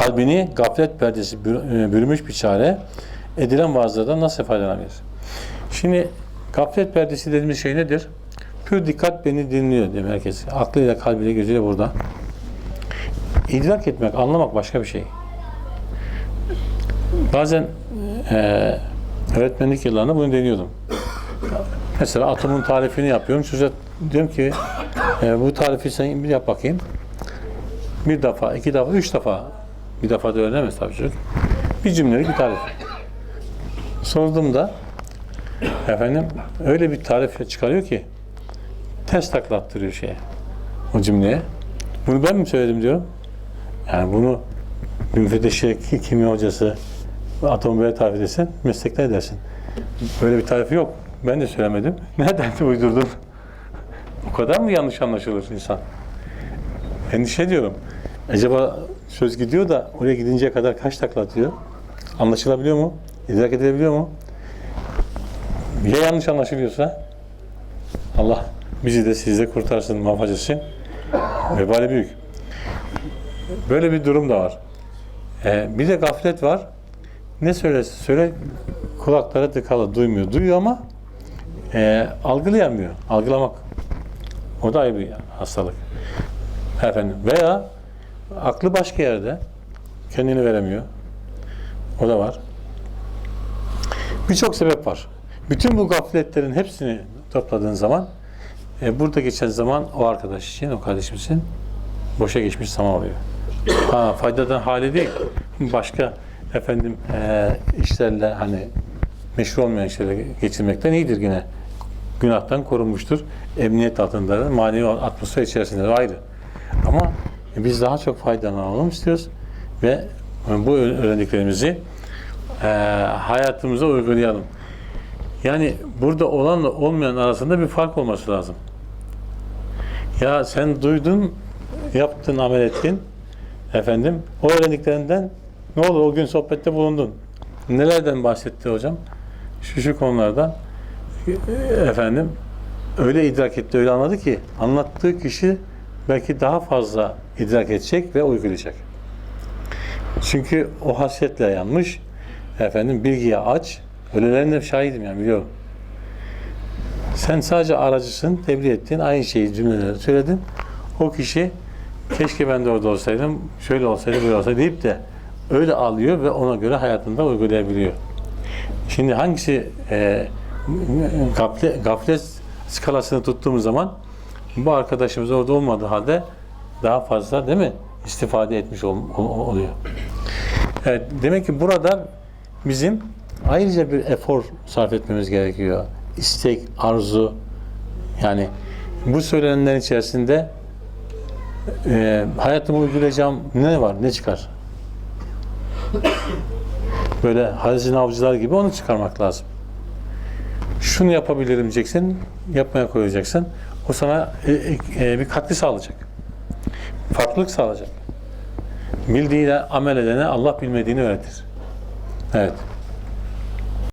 kalbini gaflet perdesi e, bürümüş bir çare edilen vaazlardan nasıl faydalanabilir? Şimdi gaflet perdesi dediğimiz şey nedir? Pür dikkat beni dinliyor diyor herkes. Aklıyla, kalbiyle, gözüyle burada. İdrak etmek, anlamak başka bir şey. Bazen e, öğretmenlik yıllarında bunu deniyordum. Mesela atomun tarifini yapıyorum. Çocuğa diyorum ki e, bu tarifi sen bir yap bakayım. Bir defa, iki defa, üç defa. Bir defa da öğrenemez tabii çocuk. Bir cümlelik bir tarif. Sorduğumda efendim öyle bir tarif çıkarıyor ki ters taklattırıyor şeye. O cümleye. Bunu ben mi söyledim diyorum. Yani bunu müfettişe, kimya hocası atom tarif edersen meslekte edersin. Böyle bir tarifi yok. Ben de söylemedim. Nereden uydurdun? O kadar mı yanlış anlaşılır insan? Endişe ediyorum. Acaba söz gidiyor da oraya gidinceye kadar kaç takla atıyor? Anlaşılabiliyor mu? İdrak edilebiliyor mu? Ya yanlış anlaşılıyorsa? Allah bizi de sizi de kurtarsın, muhafaza etsin. Vebali büyük. Böyle bir durum da var. Ee, bir de gaflet var. Ne söylerse söyle kulakları tıkalı duymuyor. Duyuyor ama e, algılayamıyor. Algılamak. O da ayrı bir hastalık. Efendim. Veya aklı başka yerde. Kendini veremiyor. O da var. Birçok sebep var. Bütün bu gafletlerin hepsini topladığın zaman e, burada geçen zaman o arkadaş için, o kardeşim için boşa geçmiş zaman oluyor. Ha, faydadan hali değil. Başka efendim e, işlerle hani meşru olmayan işlerle geçirmekten iyidir yine. Günahtan korunmuştur. Emniyet altında, manevi atmosfer içerisinde de ayrı. Ama biz daha çok faydalanalım istiyoruz ve bu öğrendiklerimizi e, hayatımıza uygulayalım. Yani burada olanla olmayan arasında bir fark olması lazım. Ya sen duydun, yaptın, amel ettin. Efendim, o öğrendiklerinden ne oldu? O gün sohbette bulundun. Nelerden bahsetti hocam? Şu şu konulardan. Efendim, öyle idrak etti, öyle anladı ki anlattığı kişi belki daha fazla idrak edecek ve uygulayacak. Çünkü o hasretle yanmış. Efendim bilgiye aç. Ölülerin de şahidim yani biliyorum. Sen sadece aracısın, tebliğ ettin, aynı şeyi cümleleri söyledin. O kişi keşke ben de orada olsaydım, şöyle olsaydı, böyle olsaydı deyip de öyle alıyor ve ona göre hayatında uygulayabiliyor. Şimdi hangisi e, gaflet, gaflet skalasını tuttuğumuz zaman bu arkadaşımız orada olmadığı halde daha fazla değil mi istifade etmiş ol, ol- oluyor. Evet, demek ki burada bizim ayrıca bir efor sarf etmemiz gerekiyor. İstek, arzu yani bu söylenenlerin içerisinde e, hayatıma uygulayacağım ne var, ne çıkar? Böyle hazine avcılar gibi onu çıkarmak lazım. Şunu yapabilirim diyeceksin, yapmaya koyacaksın. O sana e, e, bir katkı sağlayacak. Farklılık sağlayacak. Bildiğiyle amel edene Allah bilmediğini öğretir. Evet.